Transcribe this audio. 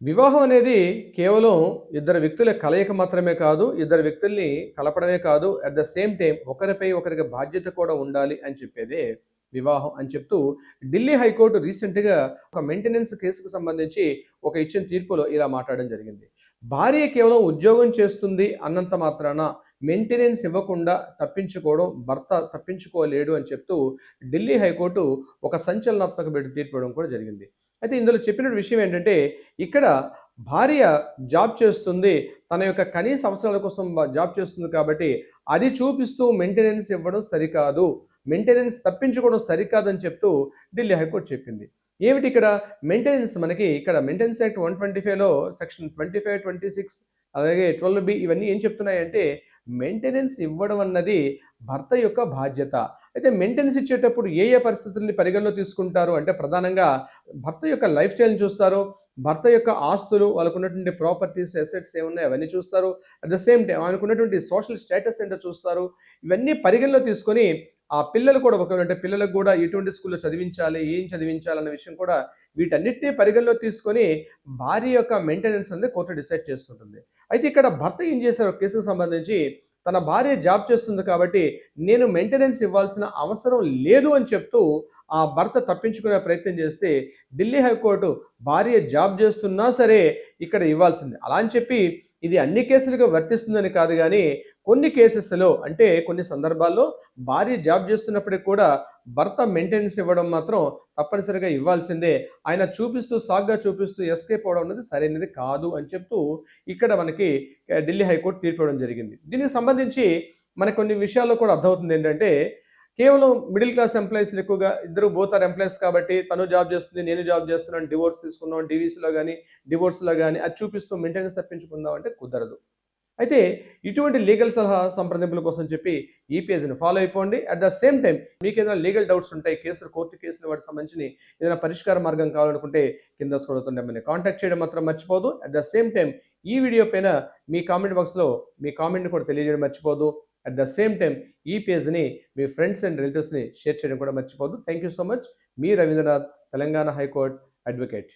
వివాహం అనేది కేవలం ఇద్దరు వ్యక్తుల కలయిక మాత్రమే కాదు ఇద్దరు వ్యక్తుల్ని కలపడమే కాదు అట్ ద సేమ్ టైం ఒకరిపై ఒకరికి బాధ్యత కూడా ఉండాలి అని చెప్పేదే వివాహం అని చెప్తూ ఢిల్లీ హైకోర్టు రీసెంట్గా ఒక మెయింటెనెన్స్ కేసుకు సంబంధించి ఒక ఇచ్చిన తీర్పులో ఇలా మాట్లాడడం జరిగింది. భార్య కేవలం ఉద్యోగం చేస్తుంది అన్నంత మాత్రాన మెయింటెనెన్స్ ఇవ్వకుండా తప్పించుకోవడం భర్త తప్పించుకోలేడు అని చెప్తూ ఢిల్లీ హైకోర్టు ఒక సంచలనాత్మక బిడ్డ తీర్పు ఇవ్వడం కూడా జరిగింది. అయితే ఇందులో చెప్పిన విషయం ఏంటంటే ఇక్కడ భార్య జాబ్ చేస్తుంది తన యొక్క కనీస అవసరాల కోసం జాబ్ చేస్తుంది కాబట్టి అది చూపిస్తూ మెయింటెనెన్స్ ఇవ్వడం సరికాదు మెయింటెనెన్స్ తప్పించుకోవడం సరికాదని చెప్తూ ఢిల్లీ హైకోర్టు చెప్పింది. ఏమిటి ఇక్కడ? మెయింటెనెన్స్ మనకి ఇక్కడ మెయింటెనెన్స్ యాక్ట్ వన్ ట్వంటీ ఫైవ్లో section twenty five twenty six అలాగే ట్వెల్వ్ బి ఇవన్నీ ఏం చెప్తున్నాయంటే మెయింటెనెన్స్ ఇవ్వడం అన్నది భర్త యొక్క బాధ్యత. అయితే మెయింటెనెన్స్ ఇచ్చేటప్పుడు ఏ ఏ పరిస్థితుల్ని పరిగణలో తీసుకుంటారు? అంటే ప్రధానంగా భర్త యొక్క లైఫ్ స్టైల్ని చూస్తారు. భర్త యొక్క ఆస్తులు వాళ్ళకు ఉన్నటువంటి ప్రాపర్టీస్ అసెట్స్ ఏమున్నాయి అవన్నీ చూస్తారు. అట్ ద సేమ్ టైం ఆయనకున్నటువంటి సోషల్ స్టేటస్ ఏంటో చూస్తారు. ఇవన్నీ పరిగణలో తీసుకొని ఆ పిల్లలు కూడా ఒకవేళ అంటే పిల్లలకు కూడా ఎటువంటి స్కూల్లో చదివించాలి ఏం చదివించాలన్న విషయం కూడా వీటన్నిటినీ పరిగణలో తీసుకొని భార్య యొక్క మెయింటెనెన్స్ అనేది కోర్టు డిసైడ్ చేస్తుంటుంది. అయితే ఇక్కడ భర్త ఏం చేశారు? కేసుకు సంబంధించి తన భార్య జాబ్ చేస్తుంది కాబట్టి నేను మెయింటెనెన్స్ ఇవ్వాల్సిన అవసరం లేదు అని చెప్తూ ఆ భర్త తప్పించుకునే ప్రయత్నం చేస్తే ఢిల్లీ హైకోర్టు భార్య జాబ్ చేస్తున్నా సరే ఇక్కడ ఇవ్వాల్సింది. అలా అని చెప్పి ఇది అన్ని కేసులకు వర్తిస్తుందని కాదు కానీ కొన్ని కేసెస్లో అంటే కొన్ని సందర్భాల్లో భార్య జాబ్ చేస్తున్నప్పటికీ కూడా భర్త మెయింటెనెన్స్ ఇవ్వడం మాత్రం తప్పనిసరిగా ఇవ్వాల్సిందే. ఆయన చూపిస్తూ సాగ్గా చూపిస్తూ ఎస్కేప్ అవడం అనేది సరైనది కాదు అని చెప్తూ ఇక్కడ మనకి ఢిల్లీ హైకోర్టు తీర్పు ఇవ్వడం జరిగింది. దీనికి సంబంధించి మనకు కొన్ని విషయాల్లో కూడా అర్థమవుతుంది ఏంటంటే కేవలం మిడిల్ క్లాస్ ఎంప్లాయీస్ ఎక్కువగా ఇద్దరు బోత్ ఆర్ ఎంప్లాయీస్ కాబట్టి తను జాబ్ చేస్తుంది నేను జాబ్ చేస్తున్నాను డివోర్స్ తీసుకున్నాం డివీసీలో కానీ డివోర్స్లో కానీ అది చూపిస్తూ మెయింటెనెన్స్ తప్పించుకుందాం అంటే కుదరదు. అయితే ఇటువంటి లీగల్ సలహా సంప్రదింపుల కోసం చెప్పి ఈ పేజ్ని ఫాలో అయిపోండి. అట్ ద సేమ్ టైం మీకు ఏదైనా లీగల్ డౌట్స్ ఉంటాయి కేసులు కోర్టు కేసులు వాటికి సంబంధించి ఏదైనా పరిష్కార మార్గం కావాలనుకుంటే కింద స్క్రోల్ మిమ్మల్ని కాంటాక్ట్ చేయడం మాత్రం మర్చిపోదు. అట్ ద సేమ్ టైం ఈ వీడియో పైన మీ కామెంట్ బాక్స్లో మీ కామెంట్ని కూడా తెలియజేయడం మర్చిపోదు. అట్ ద సేమ్ టైం ఈ పేజ్ని మీ ఫ్రెండ్స్ అండ్ రిలేటివ్స్ని షేర్ చేయడం కూడా మర్చిపోదు thank you so much me Ravindranath Telangana high court advocate